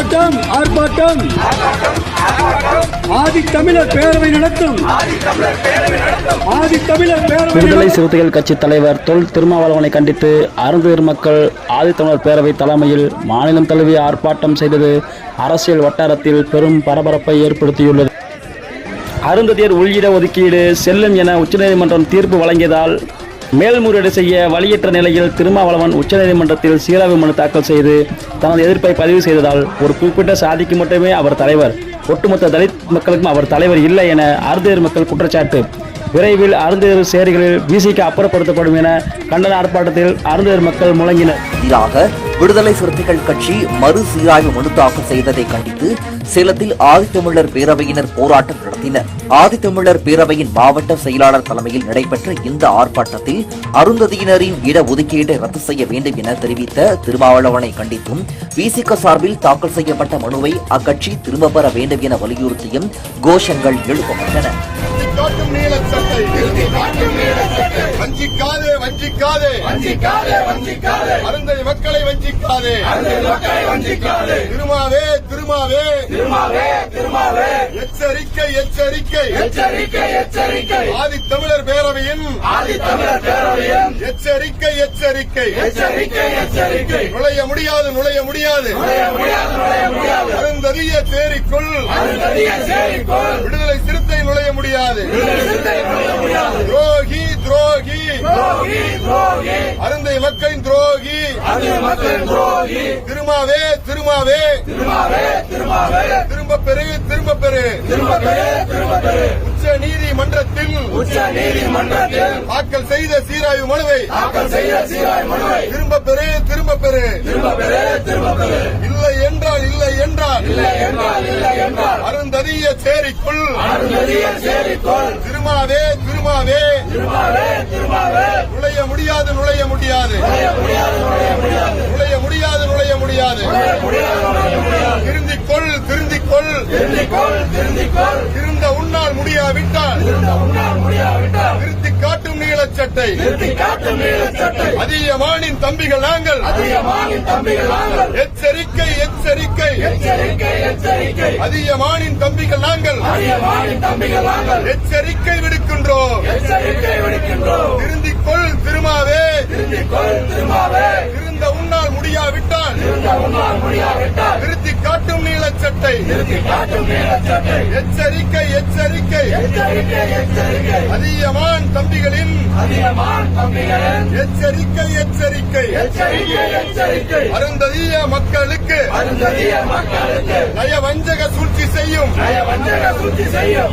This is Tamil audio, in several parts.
ஆர்ப்பாட்டம் ஆர்ப்பாட்டம். ஆதி தமிழர் பேரவை நடத்தும். ஆதி தமிழர் பேரவை விடுதலை. சிறுத்தைகள் கட்சி தலைவர் தொல் திருமாவளவனை கண்டித்து அருந்ததிர் மக்கள் ஆதித்தமிழர் பேரவை தலைமையில் மாநிலம் தழுவிய ஆர்ப்பாட்டம் செய்தது அரசியல் வட்டாரத்தில் பெரும் பரபரப்பை ஏற்படுத்தியுள்ளது. அருந்ததியர் உள்இட ஒதுக்கீடு செல்லும் என உச்சநீதிமன்றம் தீர்ப்பு வழங்கியதால் மேல்முறையீடு செய்ய வழியற்ற நிலையில் திருமாவளவன் உச்சநீதிமன்றத்தில் சீராய்வு மனு தாக்கல் செய்து தனது எதிர்ப்பை பதிவு செய்ததால் ஒரு குறிப்பிட்ட சாதிக்கு மட்டுமே அவர் தலைவர். ஒட்டுமொத்த தலித் மக்களுக்கும் அவர் தலைவர் இல்லை என அருந்ததியர் மக்கள் குற்றச்சாட்டு. விரைவில் அருந்ததியர் சேரிகளில் விசிக்கு அப்புறப்படுத்தப்படும் என கண்டன ஆர்ப்பாட்டத்தில் அருந்தேர் மக்கள் முழங்கினர். விடுதலை சிறுத்தைகள் கட்சி மறு சீராய்வு மனு தாக்கல் செய்ததை கண்டித்து சேலத்தில் ஆதித்தமிழர் பேரவையினர் போராட்டம் நடத்தினர். ஆதித்தமிழர் பேரவையின் மாவட்ட செயலாளர் தலைமையில் நடைபெற்ற இந்த ஆர்ப்பாட்டத்தில் அருந்ததியினரின் இட ஒதுக்கீட்டை ரத்து செய்ய வேண்டும் என தெரிவித்த திருமாவளவனை கண்டித்தும் விசிக சார்பில் தாக்கல் செய்யப்பட்ட மனுவை அக்கட்சி திரும்ப பெற வேண்டும் என வலியுறுத்தியும் கோஷங்கள் எழுப்பப்பட்டன. வஞ்சிக்காதே வஞ்சிக்காதே. வஞ்சிக்காதே வஞ்சிக்காதே. அருந்தை மக்களை வஞ்சிக்காதே. மக்களை வஞ்சிக்காதே. திருமாவே திருமாவே. திருமாவே திருமாவே. எச்சரிக்கை எச்சரிக்கை. எச்சரிக்கை எச்சரிக்கை. ஆதி தமிழர் பேரவையின் ஆதி தமிழர் பேரவையின் எச்சரிக்கை எச்சரிக்கை. எச்சரிக்கை எச்சரிக்கை. நுழைய முடியாது நுழைய முடியாது. நுழைய முடியாது நுழைய முடியாது. அருந்ததிய சேரிக்குள். அருந்ததிய சேரிக்குள். விடுதலை சிறுத்தை நுழைய முடியாது. துரோகி துரோகி. துரோகி துரோகி அருந்தை மக்களின் துரோகி. துரோகி திருமாவே திருமாவே. திரும்ப பெரு திரும்ப பெரு திரும்ப உச்ச நீதிமன்றத்தில் உச்ச நீதிமன்றத்தில் தாக்கல் செய்த சீராய்வு மனுவை தாக்கல் செய்த சீராய்வு மனுவை திரும்ப பெரு திரும்ப பெரு திரும்ப பெரு திரும்ப பெரு இல்லை இல்லை என்றால் இல்லை என்றால் இல்லை என்றால். அருந்ததிய சேரிக்குள் அருந்ததிய சேரிக்குள். திருமாவே திருமாவே. திருமாவே திருமாவே. நுழைய முடியாது நுழைய முடியாது. நுழைய முடியாது நுழைய முடியாது. நுழைய முடியாது நுழைய முடியாது. திருந்திக் கொள் கொள் திருந்த உன்னால் முடியாவிட்டால். திருந்த உன்னால் முடியாவிட்டால். திருத்தி காட்டும் நீளச்சட்டை திருத்தி காட்டும் நீளச்சட்டை அதிகமானின் தம்பிகள் நாங்கள். அதிகமானின் தம்பிகள் நாங்கள். எச்சரிக்கை எச்சரிக்கை. எச்சரிக்கை எச்சரிக்கை. அதிகமானின் தம்பிகள் நாங்கள். அதிகமானின் தம்பிகள் நாங்கள். எச்சரிக்கை விடுக்கின்றோம். எச்சரிக்கை விடுக்கின்றோம். கொள் திருமாவே. உன்னால் முடியாவிட்டால். காட்டும் எச்சரிக்கை எச்சரிக்கை. தம்பிகளின். எச்சரிக்கை எச்சரிக்கை. அருந்ததிய மக்களுக்கு. சூழ்ச்சி செய்யும்.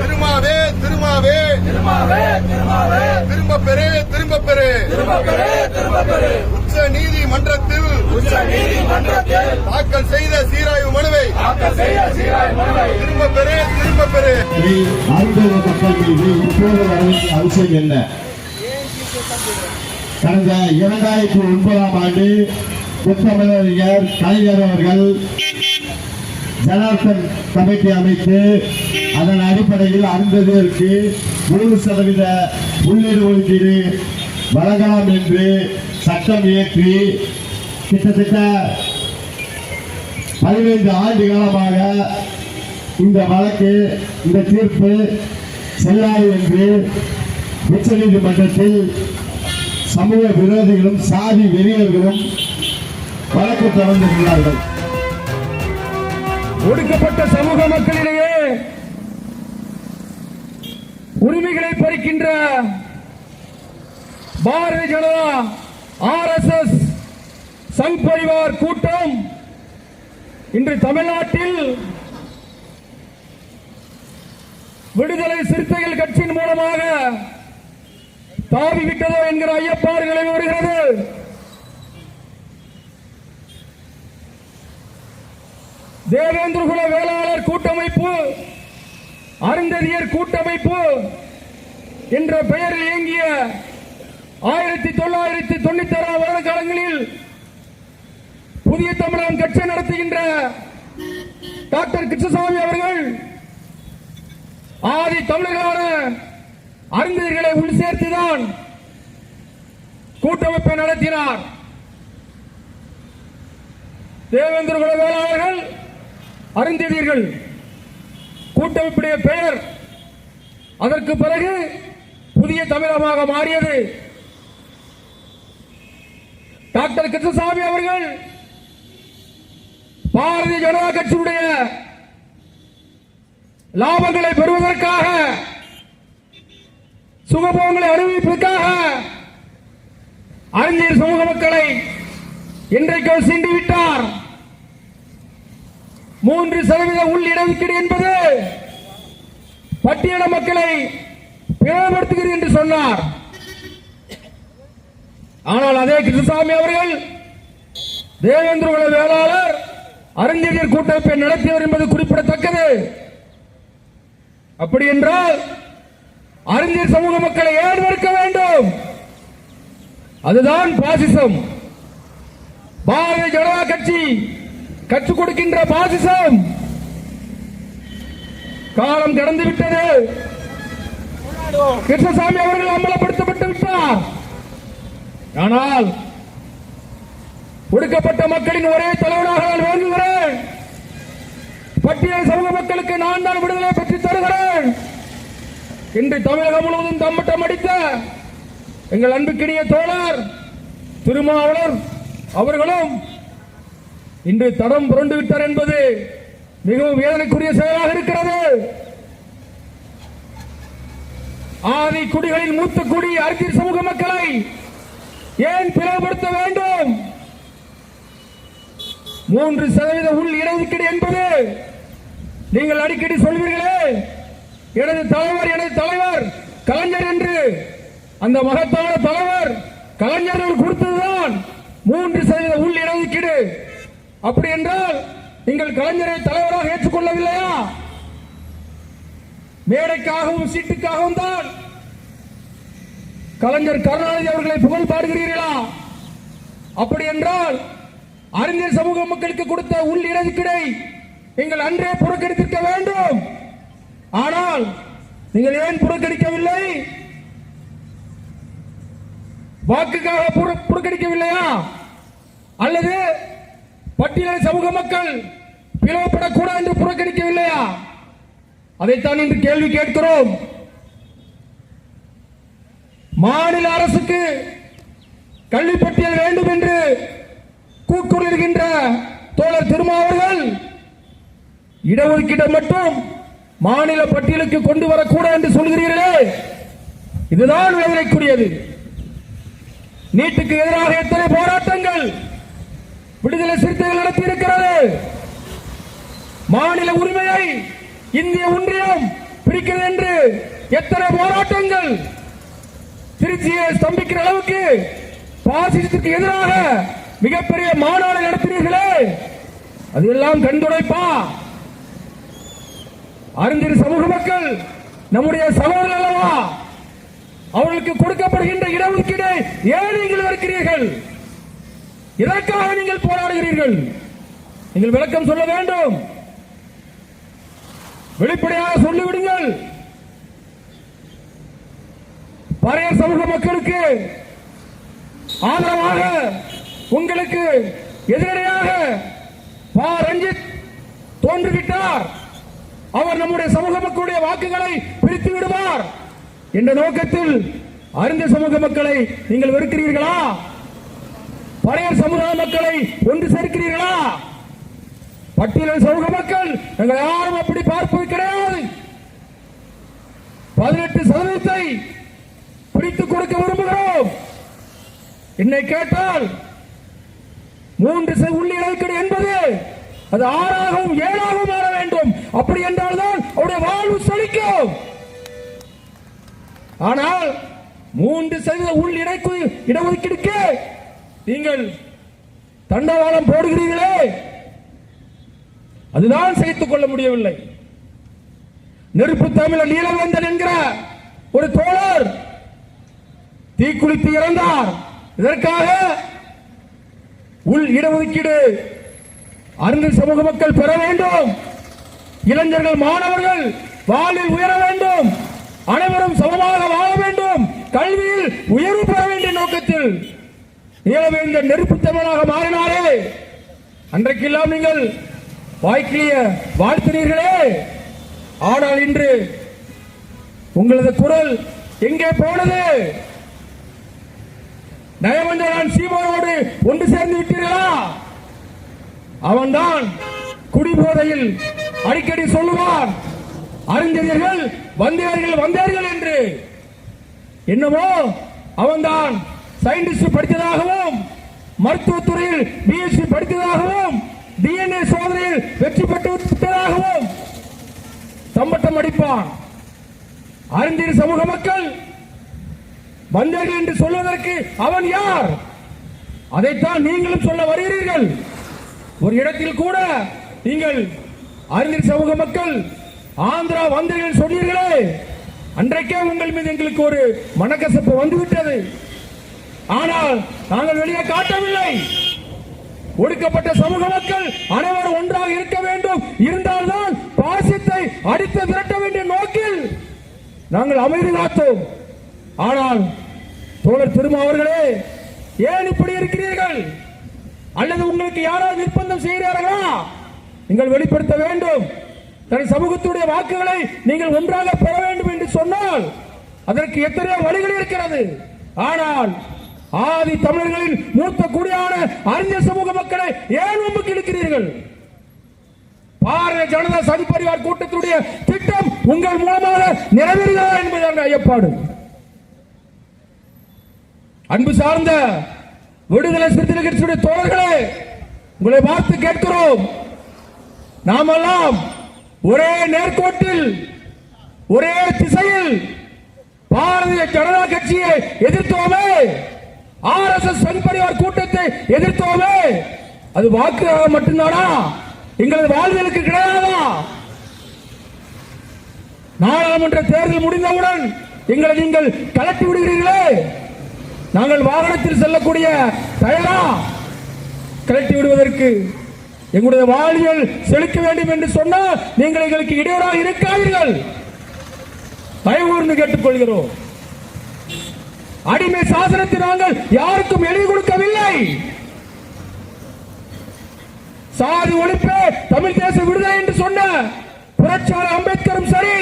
திருமாவே திருமாவே. திருமாவே திருமாவே. திரும்ப பெரு திரும்ப திரும்ப பெரு உச்ச நீதிமன்றத்தில் உச்ச நீதிமன்றத்தில் தாக்கல் செய்த சீராய்வு மனுவை தாக்கல் செய்த சீராய்வு மனுவை திரும்ப பெரு திரும்ப வேண்டிய அவசியம் என்ன? கடந்த இரண்டாயிரத்தி ஒன்பதாம் ஆண்டு முத்தமிழறிஞர் கலைஞர் அவர்கள் ஜனார்த்தன் கமிட்டி அமைத்து அதன் அடிப்படையில் அருந்ததியருக்கு நூறு சதவீத உள்ளீடு ஒதுக்கீடு வழங்கலாம் என்று சட்டம் இயற்றி கிட்டத்தட்ட பதினைந்து ஆண்டு காலமாக இந்த வழக்கு இந்த தீர்ப்பு செல்லாது என்று உச்ச நீதிமன்றத்தில் சமூக விரோதிகளும் சாதி வெறியர்களும் வழக்கு தொடர்ந்திருக்கிறார்கள் ஒடுக்கப்பட்ட சமூக மக்களிடையே உரிமைகளை பறிக்கின்ற Bharatiya Janata R S S Sangh Parivar கூட்டம் இன்று தமிழ்நாட்டில் விடுதலை சிறுத்தைகள் கட்சியின் மூலமாக தாவிவிட்டதோ என்கிற ஐயப்பாடுகளை வருகிறது தேவேந்திரகுல வேளாளர் கூட்டமைப்பு அருந்ததியர் கூட்டமைப்பு என்ற பெயரில் இயங்கிய ஆயிரத்தி தொள்ளாயிரத்தி தொண்ணூத்தி ஆறாம் வருட காலங்களில் புதிய தமிழகம் கட்சி நடத்துகின்ற டாக்டர் கிருஷ்ணசாமி அவர்கள் ஆதி தமிழர்களான அறிஞர்களை உள் சேர்த்துதான் கூட்டமைப்பை நடத்தினார். தேவேந்திர குல வேளாளர்கள் அருந்தினீர்கள் கூட்டமைப்புடைய பெயர் அதற்கு பிறகு புதிய தமிழகமாக மாறியது. டாக்டர் கிருஷ்ணசாமி அவர்கள் பாரதிய ஜனதா கட்சியுடைய லாபங்களை பெறுவதற்காக சுகபோகங்களை அறிவிப்பதற்காக அறிஞர் சமூக மக்களை இன்றைக்கு சிண்டி விட்டார் மூன்று சதவீத உள் இடஒதுக்கீடு என்பது பட்டியல மக்களை பிளவுபடுத்துகிறது என்று சொன்னார். ஆனால் அதே கிருஷ்ணசாமி அவர்கள் தேவேந்திர குல வேளாளர் அறிஞர் கூட்டமைப்பை நடத்தியவர் என்பது குறிப்பிடத்தக்கது. அப்படி என்றால் அறிஞர் சமூக மக்களை ஏன் வேண்டும்? அதுதான் பாசிசம். பாரதிய ஜனதா கட்சி கற்றுக் கொடுக்கின்ற பாசிசம். காலம் கடந்து விட்டது. கிருஷ்ணசாமி அவர்கள் அம்பலப்படுத்தப்பட்டு விட்டார். ஆனால் ஒடுக்கப்பட்ட மக்களின் ஒரே தலைவனாக நான் வேண்டுகிறேன் பட்டியல் சமூக மக்களுக்கு நான் தான் விடுதலை பெற்று தருகிறேன். இன்று தமிழகம் முழுவதும் தம்மட்டம் அடித்த எங்கள் அன்புக்கினிய தோழர் திருமாவளர் அவர்களும் இன்று தடம் புரண்டு விட்டார் என்பது மிகவும் வேதனைக்குரிய செயலாக இருக்கிறது. ஆதி குடிகளில் மூத்த குடி அரசியல் சமூக மக்களை ஏன் பிளவுபடுத்த வேண்டும்? மூன்று சதவீத உள் இடஒதுக்கீடு என்பது நீங்கள் அடிக்கடி சொல்வீர்களே எனது தலைவர் எனது தலைவர் கலைஞர் என்று. அந்த மகத்தான தலைவர் கலைஞர்கள் கொடுத்ததுதான் மூன்று சதவீத உள் இடஒதுக்கீடு. அப்படி என்றால் நீங்கள் கலைஞரை தலைவராக ஏற்றுக்கொள்ளவில்லையா? மேடைக்காகவும் சீட்டுக்காகவும் தான். கலைஞர் கருணாநிதி அவர்களை புகழ் பாடுகிறீர்களா? அப்படி என்றால் அறிஞர் சமூக மக்களுக்கு கொடுத்த உள் இடஒதுக்கீடை நீங்கள் அன்றே புறக்கணித்திருக்க வேண்டும். ஆனால் நீங்கள் ஏன் புறக்கணிக்கவில்லை? வாக்குக்காக புற- புறக்கணிக்கவில்லையா? அல்லது பட்டியலை சமூக மக்கள் பிளவுபடக்கூடாது என்று புறக்கணிக்கவில்லையா? அதைத்தான் இன்று கேள்வி கேட்கிறோம். மாநில அரசுக்கு கல்வி பட்டியல் வேண்டும் என்று கூக்குரலிடுகின்ற தோழர் திருமாவர்கள் இடஒதுக்கீட்டை மட்டும் மாநில பட்டியலுக்கு கொண்டு வரக்கூடாது என்று சொல்கிறீர்களே. இதுதான் வேதனைக்குரியது நீட்டுக்கு எதிராக எத்தனை போராட்டங்கள்? விடுதலை சிறுத்தைகள் நடத்தியிருக்கிறது. மாநில உரிமையை இந்திய ஒன்றியம் பிரிக்கிறது என்று எத்தனை போராட்டங்கள் திருச்சியை ஸ்தம்பிக்கிற அளவுக்கு பாசிசத்துக்கு எதிராக மிகப்பெரிய மாநாடு நடத்தினீர்களே. அதெல்லாம் கண்டுடைப்பா அறிந்திரு சமூக மக்கள் நம்முடைய சகோதரர் அல்லவா? அவர்களுக்கு கொடுக்கப்படுகின்ற இடஒதுக்கீடு ஏன் நீங்கள் இருக்கிறீர்கள்? இதற்காக நீங்கள் போராடுகிறீர்கள். நீங்கள் விளக்கம் சொல்ல வேண்டும். வெளிப்படையாக சொல்லிவிடுங்கள். பழைய சமூக மக்களுக்கு ஆதரவாக உங்களுக்கு எதிரடையாக பா. ரஞ்சித் தோன்றுவிட்டார். அவர் நம்முடைய சமூக மக்களுடைய வாக்குகளை பிரித்து விடுவார். என்ற நோக்கத்தில் அறிந்த சமூக மக்களை நீங்கள் வெறுக்கிறீர்களா? பழைய சமூக மக்களை ஒன்று சேர்க்கிறீர்களா? பட்டியல் சமூக மக்கள் நாங்கள் யாரும் அப்படி பார்ப்பது கிடையாது. பதினெட்டு சதவீதத்தை பிடித்துக் கொடுக்க விரும்புகிறோம். என்னை கேட்டால் மூன்று ச- உள்ளி இலக்கணம் என்பது அது ஆறாகவும் ஏழாகவும் மாற வேண்டும். அப்படி என்றால் தான் அவருடைய வாழ்வு செழிக்கும். ஆனால் மூன்று சதவீத உள் இடஒதுக்கீடுக்கு நீங்கள் தண்டவாளம் போடுகிறீர்களே. அதுதான் சகித்துக் கொள்ள முடியவில்லை. நெருப்பு தமிழர் நீலவேந்தன் என்கிற ஒரு தோழர் தீக்குளித்து இறந்தார். இதற்காக உள் இடஒதுக்கீடு அறிஞர் சமூக மக்கள் பெற வேண்டும். இளைஞர்கள் மாணவர்கள் வாழ்வில் உயர வேண்டும். அனைவரும் சமமாக வாழ வேண்டும். கல்வியில் உயர்வு பெற வேண்டிய நோக்கத்தில் நீலவேந்த நெருப்பு தமிழாக மாறினாரே அன்றைக்கெல்லாம் நீங்கள் வாய்க்கிலிய வாழ்த்தினீர்களே. ஆனால் இன்று உங்களது குரல் எங்கே போனது? நயவஞ்சகன் சீமானோடு ஒன்று சேர்ந்து விட்டீர்களா? அவன்தான் குடிபோதையில் அடிக்கடி சொல்லுவான் அறிந்தீர்கள் வந்தேர்கள் வந்தேர்கள் என்று. என்னமோ அவன்தான் சயின்டிஸ்ட் படித்ததாகவும் மருத்துவத்துறையில் பிஎஸ்சி படித்ததாகவும் டிஎன்ஏ சோதனையில் வெற்றி பெற்றதாகவும் சம்பட்டம் தம்பட்டம் அடிப்பான். அறிந்தீர் சமூக மக்கள் வந்தேர்கள் என்று சொல்வதற்கு அவன் யார்? அதைத்தான் நீங்களும் சொல்ல வருகிறீர்கள். ஒரு இடத்தில் கூட நீங்கள் அறிஞர் சமூக மக்கள் ஆந்திரா வந்தீர்கள் சொன்னீர்களே. அன்றைக்கே உங்கள் மீது எங்களுக்கு ஒரு மனக்கசப்பு வந்துவிட்டது. ஆனால் நாங்கள் வெளியே காட்டவில்லை. ஒடுக்கப்பட்ட சமூக மக்கள் அனைவரும் ஒன்றாக இருக்க வேண்டும். இருந்தால்தான் பாசித்தை அடித்து விரட்ட வேண்டிய நோக்கில் நாங்கள் அமைதி காத்தோம். ஆனால் தோழர் திரும்ப அவர்களே ஏன் இப்படி இருக்கிறீர்கள்? அல்லது உங்களுக்கு யாராவது நிர்பந்தம் செய்கிறார்களா? நீங்கள் வெளிப்படுத்த வேண்டும். தன் சமூகத்துடைய வாக்குகளை நீங்கள் ஒன்றாக பெற வேண்டும் என்று சொன்னால் அதற்கு எத்தனையோ வழிகள் இருக்கிறது. ஆனால் ஆதி தமிழர்களின் மூத்த குடியான அறிஞர் சமூக மக்களை ஏன் உம்புக்கு இழுக்கிறீர்கள் பாரதிய ஜனதா சதி பரிவார் கூட்டத்துடைய திட்டம் உங்கள் மூலமாக நிறைவேறுகிறதா என்பது ஐயப்பாடு. அன்பு சார்ந்த விடுதலை சிறுத்தை கட்சியுடைய தோழர்களே உங்களை பார்த்து கேட்கிறோம். நாமெல்லாம் ஒரே நேர்கோட்டில் ஒரே திசையில் பாரதிய ஜனதா கட்சியை எதிர்த்தோமே. ஆர் எஸ் எஸ் கூட்டத்தை எதிர்த்தோமே. அது வாக்கு மட்டும்தானா? எங்களது வாழ்வியலுக்கு கிடையாதா? நாடாளுமன்ற தேர்தல் முடிந்தவுடன் எங்களை நீங்கள் கலட்டி விடுகிறீர்களே. நாங்கள் வாகனத்தில் செல்லக்கூடிய தயாரா கலட்டி விடுவதற்கு எங்களுடைய வாழ்வியல் செலுத்த வேண்டும் என்று சொன்னால் நீங்கள் எங்களுக்கு இடையூறாக இருக்காதீர்கள். பயவூர்ந்து கேட்டுக்கொள்கிறோம். அடிமை சாசனத்தை நாங்கள் யாருக்கும் எழுதி கொடுக்கவில்லை. சாதி ஒழிப்பே தமிழ் தேச விடுதலை என்று சொன்ன புரட்சியாளர் அம்பேத்கரும் சரி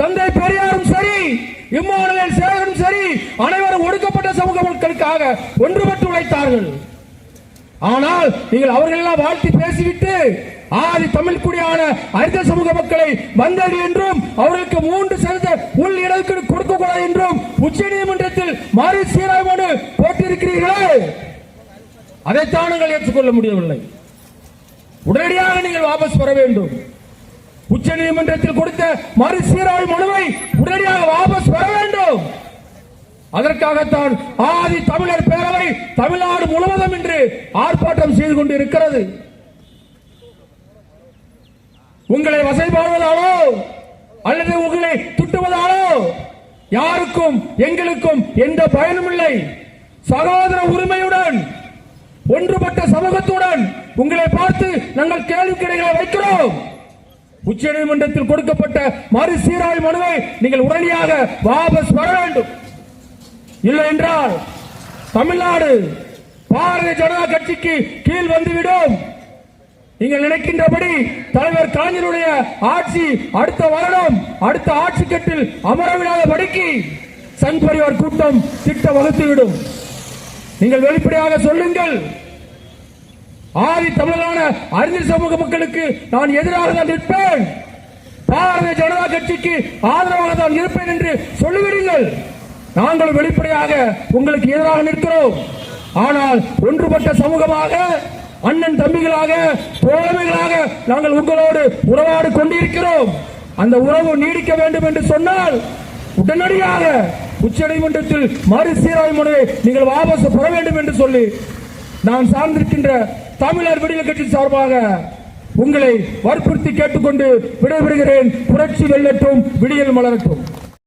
தந்தை பெரியாரும் சரி இம்மானுவேல் சேகரும் சரி அனைவரும் ஒடுக்கப்பட்ட சமூக மக்களுக்காக ஒன்றுபட்டு உழைத்தார்கள். ஆனால் நீங்கள் அவர்கள் எல்லாம் வாழ்த்தி பேசிவிட்டு ஆதி தமிழ் குடியான அரித சமூக மக்களை வந்தது என்றும் அவர்களுக்கு மூன்று சதவீத உள் இடஒதுக்கீடு கொடுக்க கூடாது என்றும் உச்ச நீதிமன்றத்தில் மாறி சீராய்வோடு போட்டிருக்கிறீர்களே. அதைத்தான் நாங்கள் ஏற்றுக்கொள்ள முடியவில்லை. உடனடியாக நீங்கள் வாபஸ் பெற வேண்டும். உச்ச நீதிமன்றத்தில் கொடுத்த மறுசீராய்வு மனுவை உடனடியாக வாபஸ் பெற வேண்டும். அதற்காகத்தான் ஆதி தமிழர் பேரவை தமிழ்நாடு முழுவதும் இன்று ஆர்ப்பாட்டம் செய்து கொண்டு இருக்கிறது உங்களை வசைபாடுவதாலோ அல்லது உங்களை துட்டுவதாலோ யாருக்கும் எங்களுக்கும் எந்த பயனும் இல்லை. சகோதர உரிமையுடன் ஒன்றுபட்ட சமூகத்துடன் உங்களை பார்த்து நாங்கள் கேள்வி கிடைகளை வைக்கிறோம். உச்ச நீதிமன்றத்தில் கொடுக்கப்பட்ட மறுசீராய்வு மனுவை நீங்கள் உடனடியாக வாபஸ் வர வேண்டும். இல்லை என்றால் தமிழ்நாடு பாரதிய ஜனதா கட்சிக்கு கீழ் வந்துவிடும். நீங்கள் நினைக்கின்றபடி தலைவர் கலைஞருடைய ஆட்சி அடுத்த வருடம் அடுத்த ஆட்சி கட்டில் அமரவிடாத படிக்கு சங் பரிவார் கூட்டம் திட்ட வகுத்துவிடும். நீங்கள் வெளிப்படையாக சொல்லுங்கள். ஆதி தமிழரான அறிஞர் சமூக மக்களுக்கு நான் எதிராக தான் நிற்பேன். பாரதிய ஜனதா கட்சிக்கு ஆதரவாக தான் இருப்பேன் என்று சொல்லுகிறீர்கள் நாங்கள் வெளிப்படையாக உங்களுக்கு எதிராக நிற்கிறோம். ஆனால் ஒன்றுபட்ட சமூகமாக அண்ணன் தம்பிகளாக தோழமைகளாக நாங்கள் உங்களோடு உறவாடு கொண்டிருக்கிறோம். அந்த உறவு நீடிக்க வேண்டும் என்று சொன்னால் உடனடியாக உச்சநீதிமன்றத்தில் மறுசீராய்வு மனுவை நீங்கள் வாபஸ் பெற வேண்டும் என்று சொல்லி நான் சார்ந்திருக்கின்ற தமிழர் விடுதலை கட்சி சார்பாக உங்களை வற்புறுத்தி கேட்டுக்கொண்டு விடைபெறுகிறேன். புரட்சி வெல்லட்டும் விடியல் மலரட்டும்.